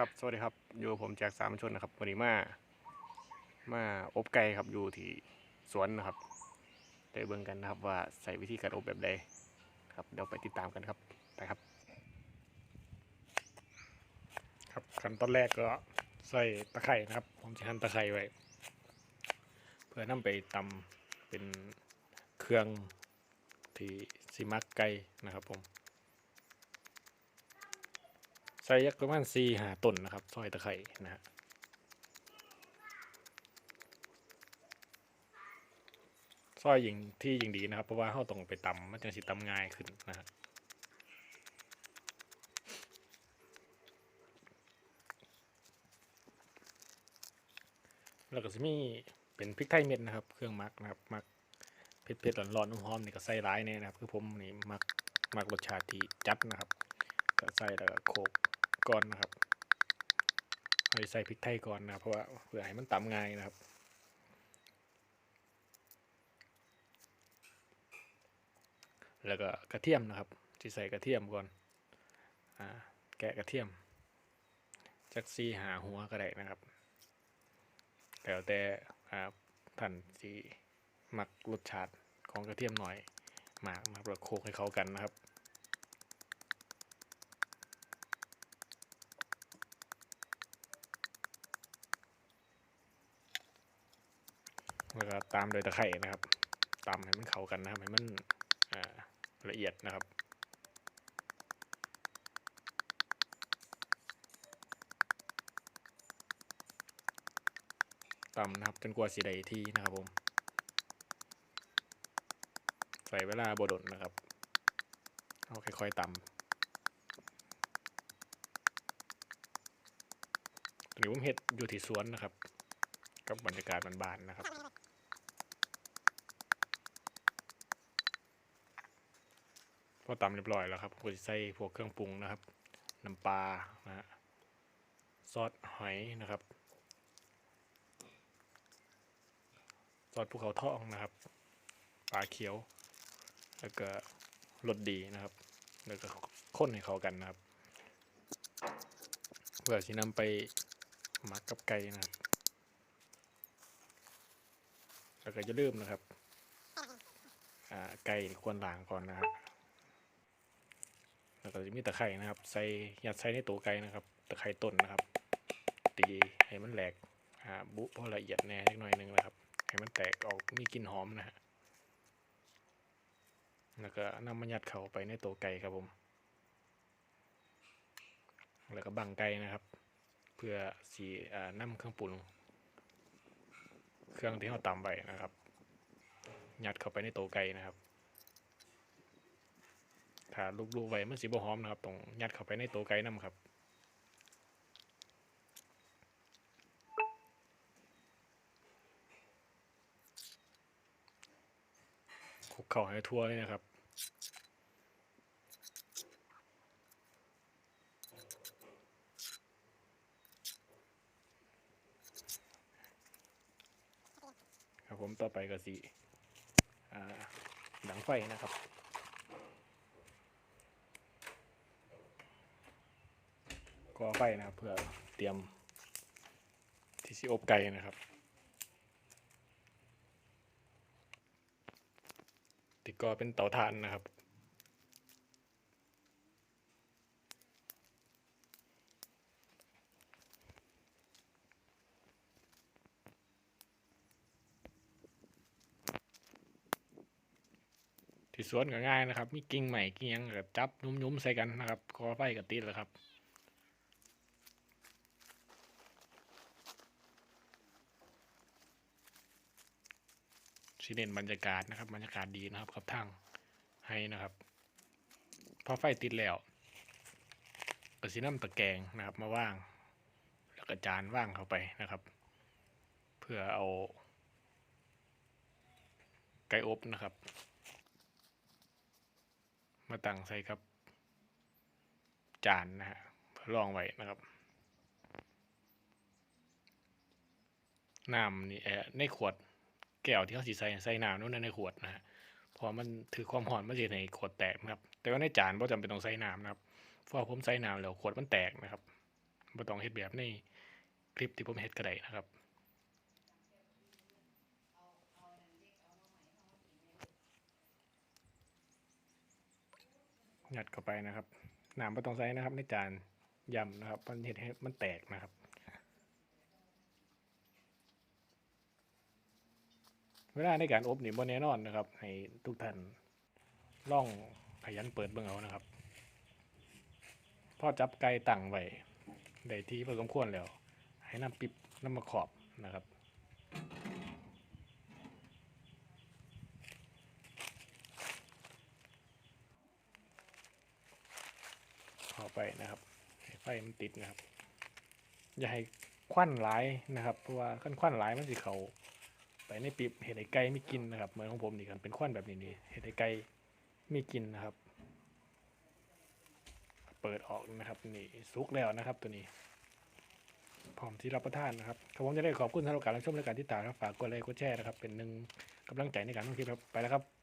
ครับสวัสดีครับอยู่ผมแจ็คสามชนนะครับวันนี้มามาอบไก่ครับอยู่ที่สวนนะครับไปเบิ่งกันนะครับว่าใส่วิธีการอบแบบใดครับเดี๋ยวไปติดตามกันครับไปครับ ครับขั้นตอนแรกก็ใส่ตะไคร่นะครับ ผมจะหั่นตะไคร่ไว้เพื่อนำไปตำเป็นเครื่องที่สิมักไก่นะครับผม ส่ยักประมาณสี่หาต้นนะครับซอยตะไคร่นะฮะซอยยิงที่ยิงดีนะครับ เพราะว่าเขาต้องไปตำมันจะสิตำง่ายขึ้นนะฮะแล้วก็จะมีเป็นพริกไทยเม็ดนะครับ เครื่องมักนะครับมักเผ็ดๆร้อนๆหอมๆนี่ก็ใส่ร้ายแน่นะครับคือผมนี่มักมักรสชาติที่จัดนะครับก็ใส่แล้วก็โขก ก่อนนะครับเอาใส่พริกไทยก่อนนะเพราะว่าเพื่อให้มันตำง่ายนะครับแล้วก็กระเทียมนะครับที่ใส่กระเทียมก่อนอ่าแกะกระเทียมจักซีหาหัวก็ได้นะครับแล้วแต่ท่านสีมักรสชาติของกระเทียมหน่อยมากนะครับแล้วโขลกให้เข้ากันนะครับ แล้วก็ตามโดยตะไคร่นะครับตามให้มันเข้ากันนะครับให้มันละเอียดนะครับตำนะครับจนกว่าสีใดที่นะครับผมใส่เวลาบดดนะครับเอาค่อยๆตำตอนนี้ผมเห็ดอยู่ที่สวนนะครับ กับบรรยากาศบานๆนะครับ พอตำเรียบร้อยแล้วครับก็จะใส่พวกเครื่องปรุงนะครับ น้ำปลานะฮะซอสหอยนะครับซอสภูเขาทองนะครับปลาเขียว แล้วก็รสดีนะครับ แล้วก็ข้นให้เข้ากันนะครับเพื่อที่นำไปหมักกับไก่นะครับ แล้วก็จะลืมนะครับไก่ควรล้างก่อนนะครับ แล้วก็จะมีตะไคร่นะครับ ใส่ยัดใส่ในตัวไก่นะครับ ตะไคร่ต้นนะครับ ตีให้มันแหลกอ่าบุพอละเอียดแน่เล็กน้อยหนึงนะครับ ให้มันแตกออกมีกลิ่นหอมนะฮะแล้วก็นำมายัดเข้าไปในตัวไก่ครับผม แล้วก็บังไก่นะครับ เพื่อสีอ่านำเครื่องปรุงเครื่องที่เราตำไว้นะครับ ยัดเข้าไปในตัวไก่นะครับ ถ้าลูกๆไว้มันสีบหอมนะครับต้องยัดเข้าไปในตัวไก่น้ำครับคลุกเข้าให้ทั่วเลยนะครับครับผมต่อไปก็สีดังไฟนะครับ ก่อไฟนะครับ เพื่อเตรียมที่สิอบไก่นะครับ ติดก่อเป็นเตาถ่านนะครับที่สวนก็ง่ายนะครับ มีกิ่งใหม่กิ่งยังก็จับยุ้มๆใส่กันนะครับกอไฟก็ติดแล้วครับ สีเด่นบรรยากาศนะครับบรรยากาศดีนะครับกับทางให้นะครับ พอไฟติดแล้วก็สีน้ำตะแกรงนะครับมาว่าง แล้วก็จานว่างเข้าไปนะครับ เพื่อเอา ไก่อบนะครับ มาตั้งใส่ครับ จานนะฮะเพื่อรองไว้นะครับน้ำนี่เออในขวด แก้วที่เขาสีใส่ใส่น้ำนู่นในขวดนะฮะพอมันถือความร้อนมันจะในขวดแตกนะครับ แต่ว่าในจานบ่จำเป็นต้องใส่น้ำนะครับพราะว่าผมใส่น้ำแล้วขวดมันแตกนะครับบ่ต้องเฮ็ดแบบในคลิปที่ผมเฮ็ดก็ได้นะครับยัดเข้าไปนะครับน้ำบ่ต้องใส่นะครับ ในจานยำนะครับมันเฮ็ดให้มันแตกนะครับ เวลาในการอบนี่บ่แน่นอนนะครับ ให้ทุกท่านล่องขยันเปิดเบิ่งเอานะครับพอจับไก่ตั้งไว้ได้ที่พอสมควรแล้ว ให้น้ำปิบน้ำมาขอบนะครับเข้าไปนะครับให้ไฟมันติดนะครับ อย่าให้ควันหลายนะครับ เพราะว่าขั้นควันหลายมันสิเขา ไปในปีบเห็ดไอไก่ไม่กินนะครับเหมือนของผมนี่กันเป็นควันแบบนี้นี่เห็ดไอไก่ไม่กินนะครับ เปิดออกนะครับนี่สุกแล้วนะครับ ตัวนี้พร้อมที่รับประทานนะครับครับผมจะได้ขอบคุณสำหรับการรับชมและการติดตามครับฝากกดไลค์กดแชร์นะครับเป็นหนึ่งกำลังใจในการทำคลิปครับไปแล้วครับ